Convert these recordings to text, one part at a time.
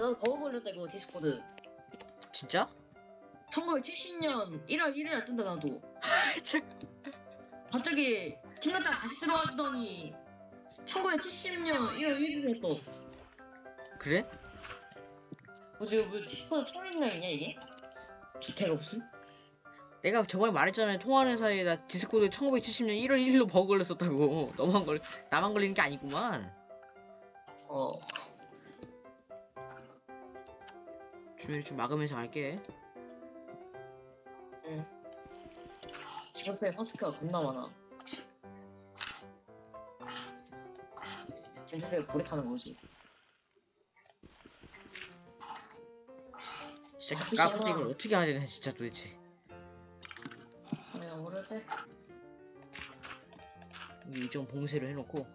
나도 버거 걸렸다 이거 디스코드. 진짜? 1970년 1월 1일에 뜬다 나도. 갑자기 중간자 다시 들어와주더니 1970년 1월 1일에 또. 그래? 뭐 지금 뭐 디스코드 천일이냐 이게? 주택 없음? 내가 저번에 말했잖아요 통화하는 사이에 나 디스코드 1970년 1월 1일로 버그 걸렸었다고 너만 걸 나만 걸리는 게 아니구만 어. 주변에 좀 막으면서 갈게 응. 집 옆에 화스크가 겁나 많아. 진짜 불에 타는 거지. 진짜 아, 가까운데 그치구나. 이걸 어떻게 해야 되나 진짜 도대체 내가 모를 때. 이좀 봉쇄를 해놓고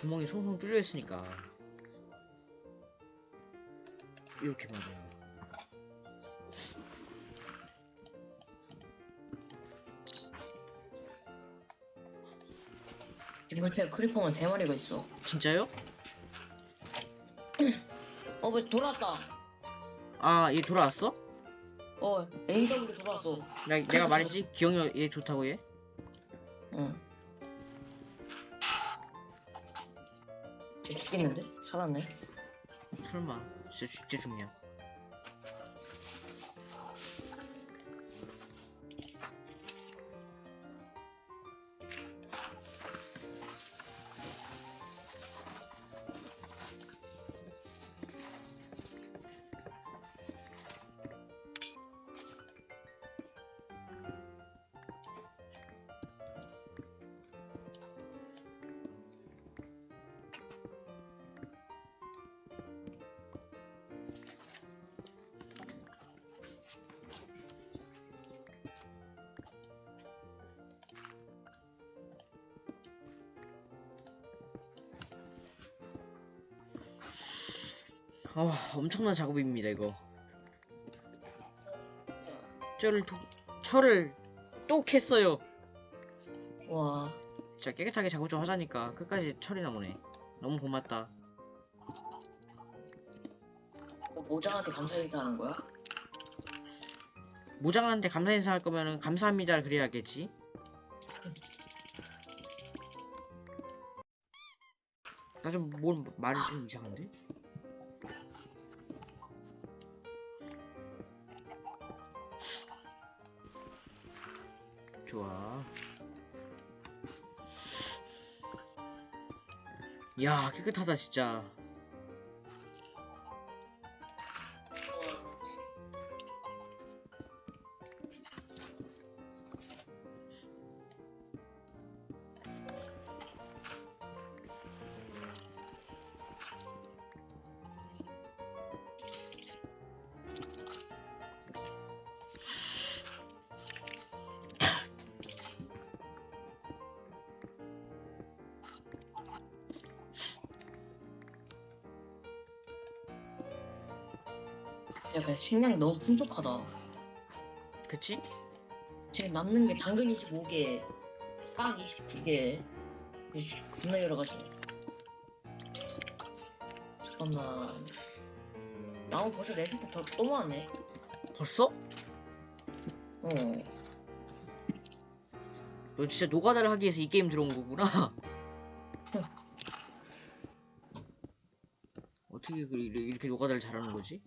구멍이 송송 뚫려 있으니까 이렇게 말해요 지금 옆에 크리퍼만 세 마리가 있어. 진짜요? 어, 뭐 돌아왔다. 아 얘 돌아왔어? 어, AW 돌아왔어. 나, 내가 말했지 기억력 얘 좋다고 얘 응. 쟤 죽겠는데? 살았네. 설마 진짜 진짜 죽냐 아 엄청난 작업입니다 이거. 철을 도, 철을 또 캤어요. 와, 진짜 깨끗하게 작업 좀 하자니까 끝까지 철이 나오네 너무 고맙다. 그 모장한테 감사 인사하는 거야? 모장한테 감사 인사할 거면은 감사합니다 그래야겠지. 나 좀 뭘 말이 좀 이상한데? 좋아. 야 깨끗하다 진짜 야, 근데 식량이 너무 풍족하다. 그치? 지금 남는 게 당근 25개, 빵 29개. 겁나 여러 가지. 잠깐만. 나무 벌써 네 세트 더또 모았네. 벌써? 어. 너 진짜 노가다를 하기 위해서 이 게임 들어온 거구나. 어떻게 그- 이렇게 노가다를 잘하는 거지?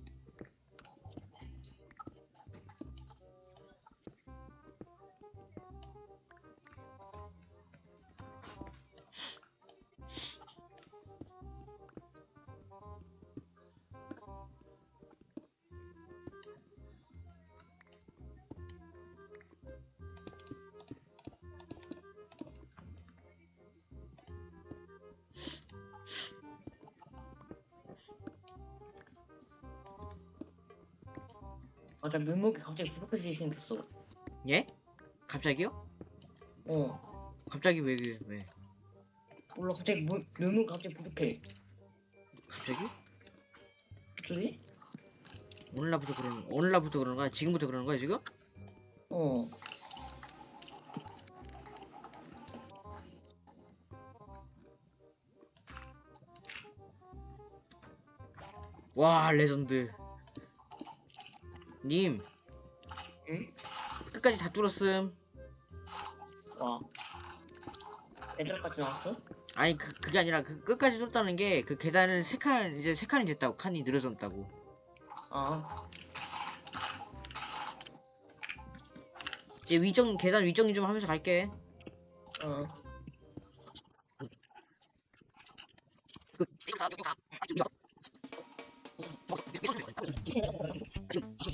맞아, 묘목이 갑자기 부족해지게 생겼어. 예? 갑자기요? 어. 갑자기 왜, 왜, 왜? 몰라, 갑자기 묘, 묘목이 갑자기 부족해. 갑자기? 갑자기? 오늘 날부터 그러는 오늘 날부터 그러는 거야? 지금부터 그러는 거야 지금? 어. 와 레전드. 님 응? 끝까지 다 뚫었음. 와. 애들까지 나왔어? 아니 그 그게 아니라 그 끝까지 뚫었다는 게 그 계단을 세 칸 이제 세 칸이 됐다고 칸이 늘어졌다고. 아. 이제 위정 계단 위정이 좀 하면서 갈게. 어. 그 네,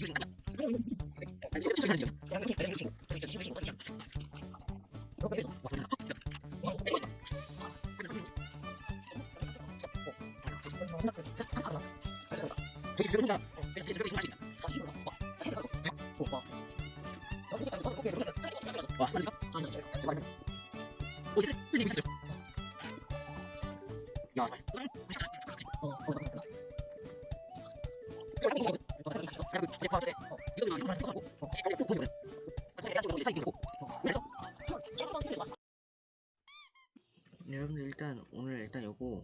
여러분들 일단 오늘 일단 요거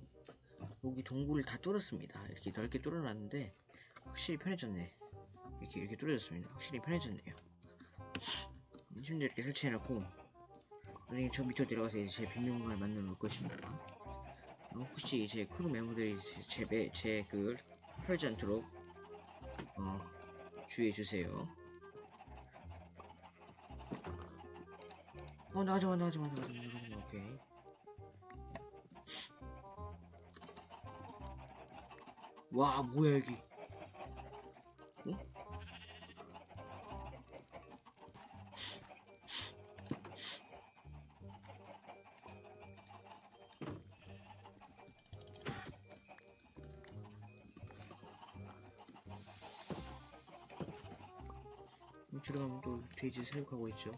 여기 동굴을 다 뚫었습니다. 이렇게 넓게 뚫어놨는데 확실히 편해졌네. 이렇게 이렇게 뚫어졌습니다. 확실히 편해졌네요. 침대 이렇게 설치해놓고 나중에 저 밑으로 내려가서 이제 제 빈공간을 만들어 놓을 것입니다. 어, 혹시 제 크루 멤버들이 제제그 털지 않도록 어, 주의해 주세요. 어 나가자 나가자 나가자 나가자 오케이. 와 뭐야 여기 어? 가면 또 돼지 사육하고 있죠.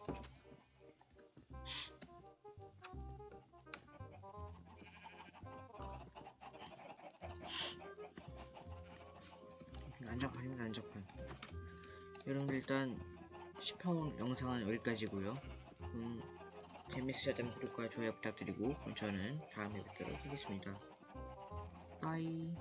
난장판입니다 난장판. 여러분들 일단 10편 영상은 여기까지고요. 음, 재밌으셨다면 구독과 좋아요 부탁드리고 저는 다음에 뵙도록 하겠습니다. 빠이